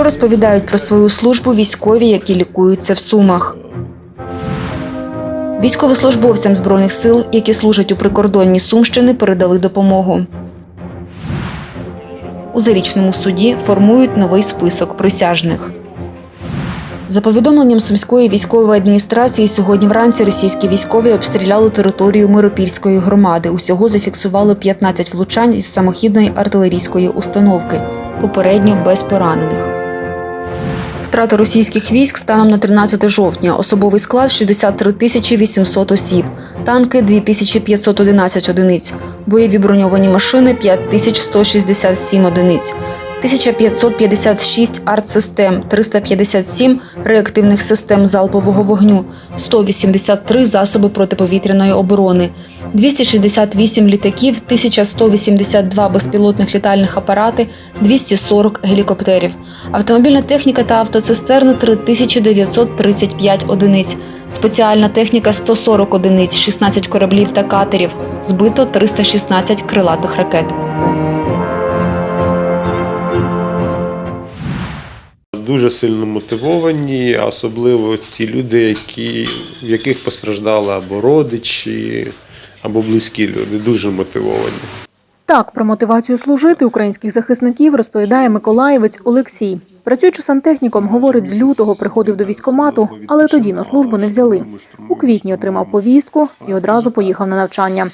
Що розповідають про свою службу військові, які лікуються в Сумах? Військовослужбовцям збройних сил, які служать у прикордонні Сумщини, передали допомогу. У зарічному суді формують новий список присяжних. За повідомленням сумської військової адміністрації, сьогодні вранці російські військові обстріляли територію Миропільської громади. Усього зафіксували 15 влучань із самохідної артилерійської установки, попередньо без поранених. Втрата російських військ станом на 13 жовтня. Особовий склад 63 тисячі 800 осіб, танки 2511 одиниць, бойові броньовані машини 5167 одиниць. 1556 артсистем, 357 реактивних систем залпового вогню, 183 засоби протиповітряної оборони, 268 літаків, 1182 безпілотних літальних апарати, 240 гелікоптерів. Автомобільна техніка та автоцистерни 3935 одиниць. Спеціальна техніка 140 одиниць, 16 кораблів та катерів. Збито 316 крилатих ракет. Дуже сильно мотивовані, особливо ті люди, які, в яких постраждали або родичі, або близькі люди, дуже мотивовані. Так, про мотивацію служити українських захисників розповідає миколаївець Олексій. Працюючи сантехніком, говорить, з лютого приходив до військкомату, але тоді на службу не взяли. У квітні отримав повістку і одразу поїхав на навчання.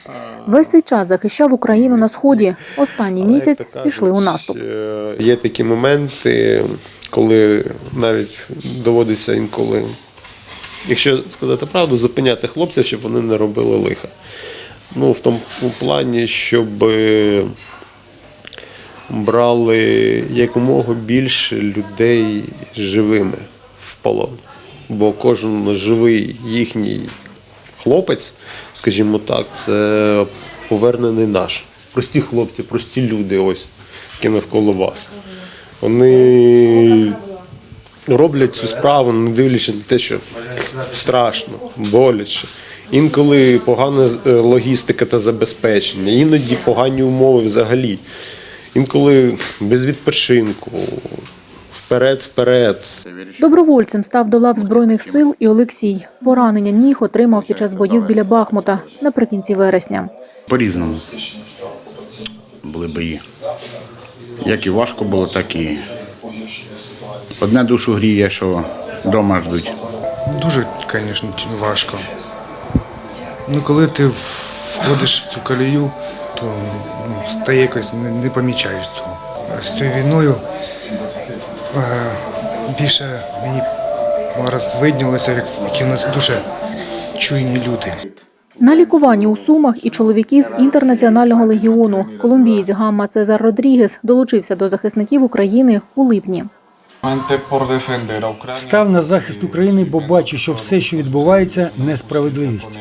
Весь цей час захищав Україну на сході. Останній місяць пішли у наступ. е, Є такі моменти, коли навіть доводиться інколи, якщо сказати правду, зупиняти хлопців, щоб вони не робили лиха. Ну, в тому плані, щоб е, брали якомога більше людей живими в полон. Бо кожен живий їхній хлопець, скажімо так, це повернений наш. Прості хлопці, прості люди, ось, які навколо вас. Вони роблять цю справу, не дивлячись на те, що страшно, боляче. Інколи погана е, логістика та забезпечення, іноді погані умови взагалі. Інколи без відпочинку, вперед, вперед. Добровольцем став до лав збройних сил і Олексій. Поранення ніг отримав під час боїв біля Бахмута наприкінці вересня. По-різному були бої. Як і важко було, так і одне душу гріє, що вдома ждуть. Дуже, звісно, важко. Ну, коли ти входиш в цю колію, то ну, стає якось не, не помічаєш цього. А з цією війною е, більше мені зараз виднілося, як- які в нас дуже чуйні люди. На лікуванні у Сумах і чоловіки з інтернаціонального легіону. Колумбієць Гамма Цезар Родрігес долучився до захисників України у липні. Став на захист України, бо бачу, що все, що відбувається, несправедливість.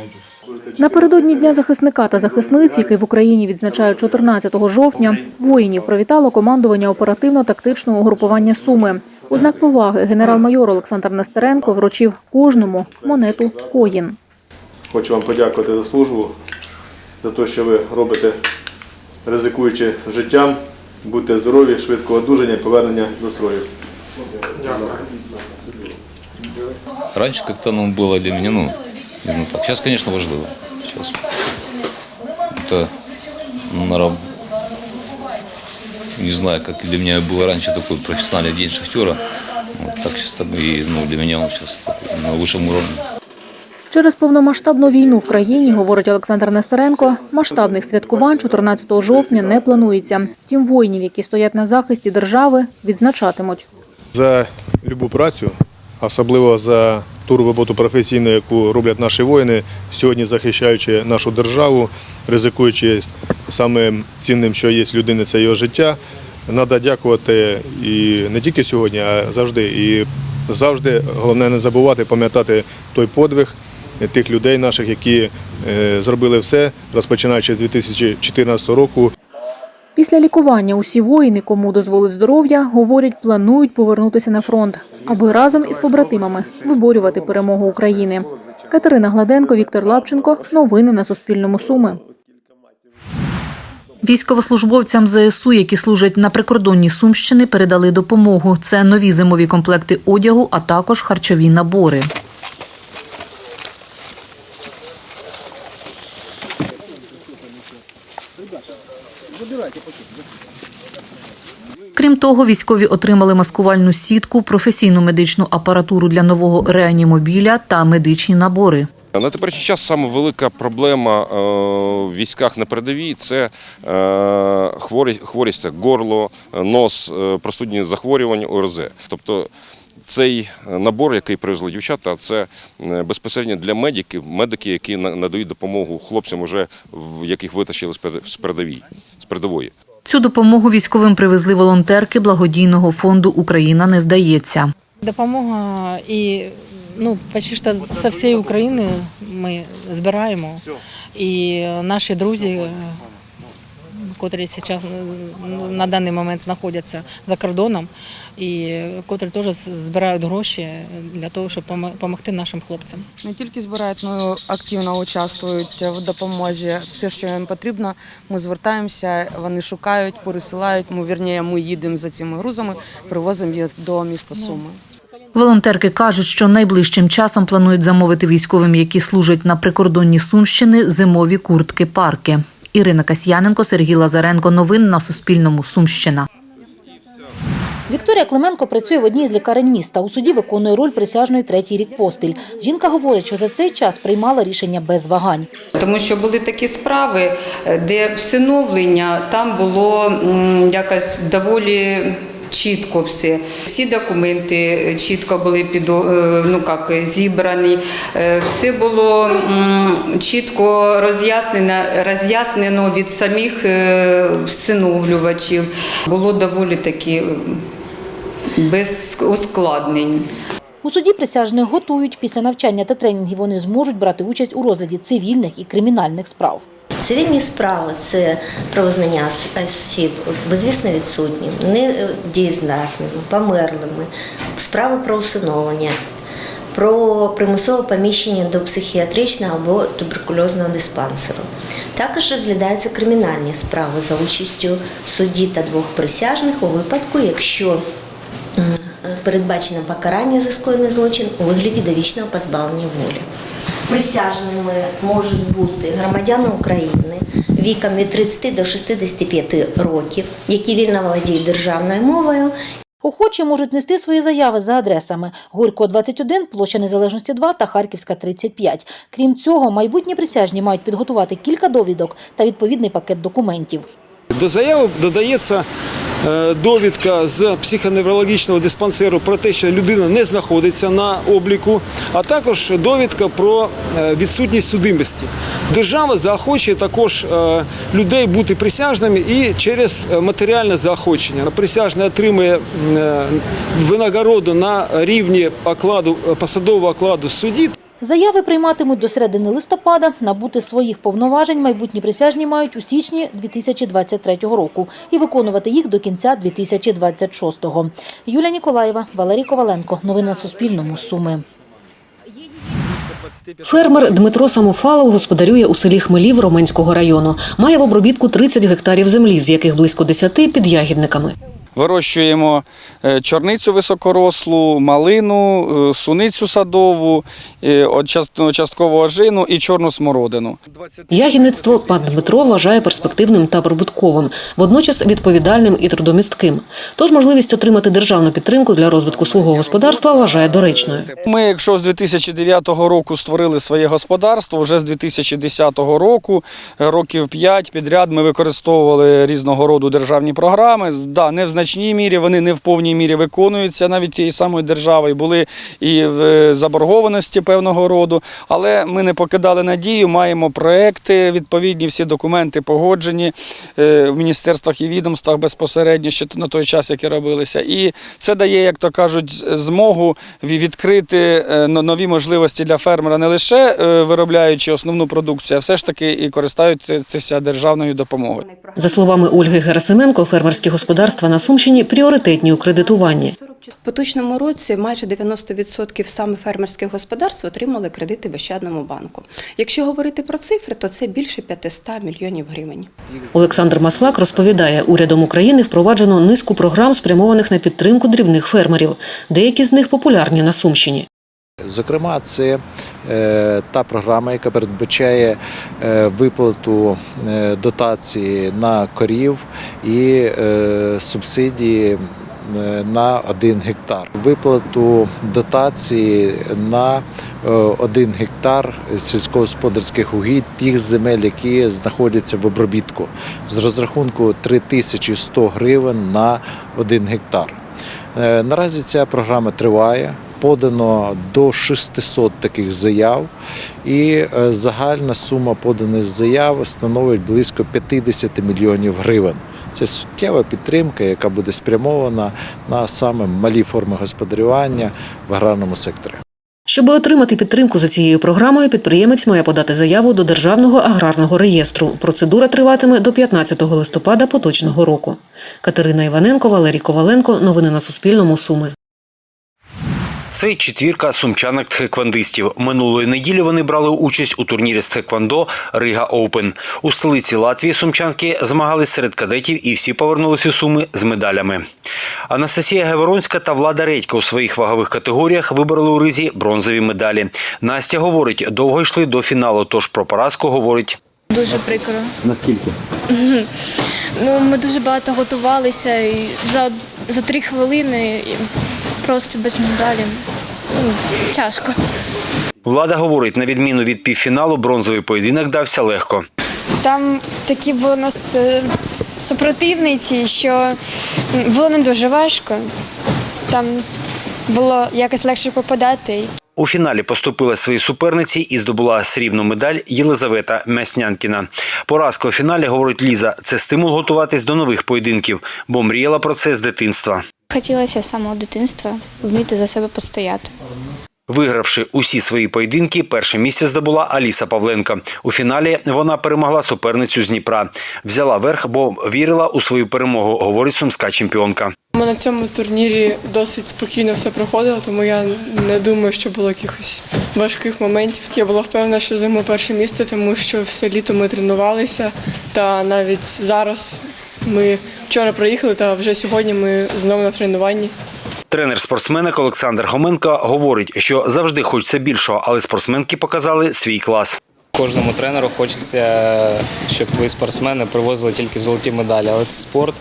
Напередодні дня захисника та захисниць, який в Україні відзначають 14 жовтня, воїнів привітало командування оперативно-тактичного угрупування Суми. У знак поваги генерал-майор Олександр Нестеренко вручив кожному монету коїн. Хочу вам подякувати за службу, за те, що ви робите, ризикуючи життям. Будьте здорові, швидкого одужання і повернення до строю. Раньше как-то ну, было для меня, ну, не знаю, так. Сейчас, конечно, важливо. Сейчас это, ну, наверно, не знаю, как для меня было раньше такой профессиональный день шахтера. Вот так сейчас там и ну, для меня он сейчас такой, на высшем уровне. Через повномасштабну війну в країні, говорить Олександр Нестеренко, масштабних святкувань 14 жовтня не планується. Втім, воїнів, які стоять на захисті держави, відзначатимуть. за любу працю, особливо за ту роботу професійну, яку роблять наші воїни, сьогодні захищаючи нашу державу, ризикуючи самим цінним, що є людини, це його життя. Треба дякувати і не тільки сьогодні, а завжди. І завжди головне не забувати пам'ятати той подвиг тих людей наших, які е, зробили все, розпочинаючи з 2014 року. Після лікування усі воїни, кому дозволить здоров'я, говорять, планують повернутися на фронт, аби разом із побратимами виборювати перемогу України. Катерина Гладенко, Віктор Лапченко. Новини на Суспільному. Суми. Військовослужбовцям ЗСУ, які служать на прикордонні Сумщини, передали допомогу. Це нові зимові комплекти одягу, а також харчові набори. Крім того, військові отримали маскувальну сітку, професійну медичну апаратуру для нового реанімобіля та медичні набори. На теперішній час саме велика проблема е, в військах на передовій це е, хворість, хворість це горло, нос, е, простудні захворювання, ОРЗ. Тобто цей набор, який привезли дівчата, це безпосередньо для медиків, медики, які надають допомогу хлопцям, уже в яких витащили з передовій, з передової. Цю допомогу військовим привезли волонтерки благодійного фонду Україна не здається. Допомога і ну, почти що з всієї України ми збираємо. І наші друзі, котрі зараз на даний момент знаходяться за кордоном, і котрі теж збирають гроші для того, щоб допомогти нашим хлопцям. Не тільки збирають, але й активно участвують в допомозі. Все, що їм потрібно, ми звертаємося, вони шукають, пересилають. Ми вірніше, ми їдемо за цими грузами, привозимо їх до міста Суми. Волонтерки кажуть, що найближчим часом планують замовити військовим, які служать на прикордонні Сумщини, зимові куртки парки. Ірина Касьяненко, Сергій Лазаренко. Новин на Суспільному. Сумщина. Вікторія Клименко працює в одній з лікарень міста. У суді виконує роль присяжної третій рік поспіль. Жінка говорить, що за цей час приймала рішення без вагань. Тому що були такі справи, де всиновлення там було якось доволі. Чітко все. Всі документи е, чітко були під, е, ну, як, зібрані. Е, Все було чітко роз'яснено, роз'яснено від самих всиновлювачів. Було доволі таки без ускладнень. У суді присяжних готують. Після навчання та тренінгів вони зможуть брати участь у розгляді цивільних і кримінальних справ. Цивільні справи це про визнання ос- осіб безвісно відсутнім, недієздатними, померлими, справи про усиновлення, про примусове поміщення до психіатричного або туберкульозного диспансеру. Також розглядаються кримінальні справи за участю судді та двох присяжних у випадку, якщо передбачено покарання за скоєний злочин у вигляді довічного позбавлення волі. Присяжними можуть бути громадяни України віком від 30 до 65 років, які вільно володіють державною мовою Охочі можуть нести свої заяви за адресами Горького 21, площа Незалежності 2 та Харківська 35. Крім цього, майбутні присяжні мають підготувати кілька довідок та відповідний пакет документів. До заяви додається е, довідка з психоневрологічного диспансеру про те, що людина не знаходиться на обліку, а також довідка про е, відсутність судимості. Держава заохочує також е, людей бути присяжними і через матеріальне заохочення. Присяжний отримує винагороду на рівні окладу посадового окладу судді. Заяви прийматимуть до середини листопада. Набути своїх повноважень майбутні присяжні мають у січні 2023 року і виконувати їх до кінця 2026-го. Юлія Ніколаєва, Валерій Коваленко. Новини на Суспільному. Суми. Фермер Дмитро Самофалов господарює у селі Хмелів Роменського району. Має в обробітку 30 гектарів землі, з яких близько 10 під ягідниками. Вирощуємо е, чорницю високорослу, малину, е, суницю садову, е, частково ожину і чорну смородину. Ягідництво пан Дмитро вважає перспективним та прибутковим, водночас відповідальним і трудомістким. Тож можливість отримати державну підтримку для розвитку свого господарства вважає доречною. Ми, якщо з 2009 року створили своє господарство, вже з 2010 року, років 5 підряд ми використовували різного роду державні програми. Да, не в значній мірі, вони не в повній мірі виконуються навіть тієї самої держави, були і в е, заборгованості певного роду. Але ми не покидали надію, маємо проекти, відповідні всі документи погоджені е, в міністерствах і відомствах безпосередньо ще на той час, які робилися. І це дає, як то кажуть, змогу відкрити е, нові можливості для фермера не лише виробляючи основну продукцію, а все ж таки і користуються державною допомогою. За словами Ольги Герасименко, фермерські господарства на Сумщині пріоритетні у кредитуванні. В поточному році майже 90% саме фермерських господарств отримали кредити в Ощадному банку. Якщо говорити про цифри, то це більше 500 мільйонів гривень. Олександр Маслак розповідає, урядом України впроваджено низку програм, спрямованих на підтримку дрібних фермерів. Деякі з них популярні на Сумщині. Зокрема, це е, та програма, яка передбачає е, виплату е, дотації на корів і субсидії на 1 гектар. Виплату дотації на 1 гектар сільськогосподарських угідь тих земель, які знаходяться в обробітку з розрахунку 3100 гривень на 1 гектар. Наразі ця програма триває. Подано до 600 таких заяв, і е, загальна сума поданих заяв становить близько 50 мільйонів гривень. Це суттєва підтримка, яка буде спрямована на саме малі форми господарювання в аграрному секторі. Щоб отримати підтримку за цією програмою, підприємець має подати заяву до Державного аграрного реєстру. Процедура триватиме до 15 листопада поточного року. Катерина Іваненко, Валерій Коваленко. Новини на Суспільному. Суми. Це четвірка сумчанок тхеквандистів. Минулої неділі вони брали участь у турнірі з тхеквандо Рига Оупен. У столиці Латвії сумчанки змагались серед кадетів і всі повернулися у суми з медалями. Анастасія Геворонська та Влада Редька у своїх вагових категоріях вибороли у ризі бронзові медалі. Настя говорить, довго йшли до фіналу, тож про поразку говорить. Дуже прикро. Наскільки? Ну, ми дуже багато готувалися і за, за три хвилини просто без медалі. Ну, тяжко. Влада говорить, на відміну від півфіналу, бронзовий поєдинок дався легко. Там такі були у нас е, супротивниці, що було не дуже важко. Там було якось легше попадати. У фіналі поступила своїй суперниці і здобула срібну медаль Єлизавета Мяснянкіна. Поразка у фіналі, говорить Ліза, це стимул готуватись до нових поєдинків, бо мріяла про це з дитинства. Хотілося з самого дитинства вміти за себе постояти. Вигравши усі свої поєдинки, перше місце здобула Аліса Павленка. У фіналі вона перемогла суперницю з Дніпра. Взяла верх, бо вірила у свою перемогу, говорить сумська чемпіонка. Ми на цьому турнірі досить спокійно все проходило, тому я не думаю, що було якихось важких моментів. Я була впевнена, що займу перше місце, тому що все літо ми тренувалися. Та навіть зараз ми вчора приїхали, та вже сьогодні ми знову на тренуванні. Тренер спортсменок Олександр Хоменко говорить, що завжди хочеться більшого, але спортсменки показали свій клас. Кожному тренеру хочеться, щоб твої спортсмени привозили тільки золоті медалі, але це спорт.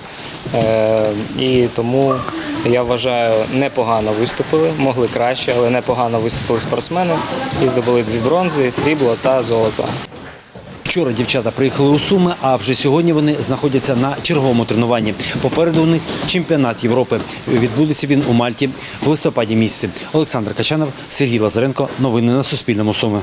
Е, І тому я вважаю, непогано виступили, могли краще, але непогано виступили спортсмени і здобули дві бронзи, срібло та золото. Вчора дівчата приїхали у Суми, а вже сьогодні вони знаходяться на черговому тренуванні. Попереду у них чемпіонат Європи. Відбудеться він у Мальті в листопаді місяці. Олександр Качанов, Сергій Лазаренко. Новини на Суспільному. Суми.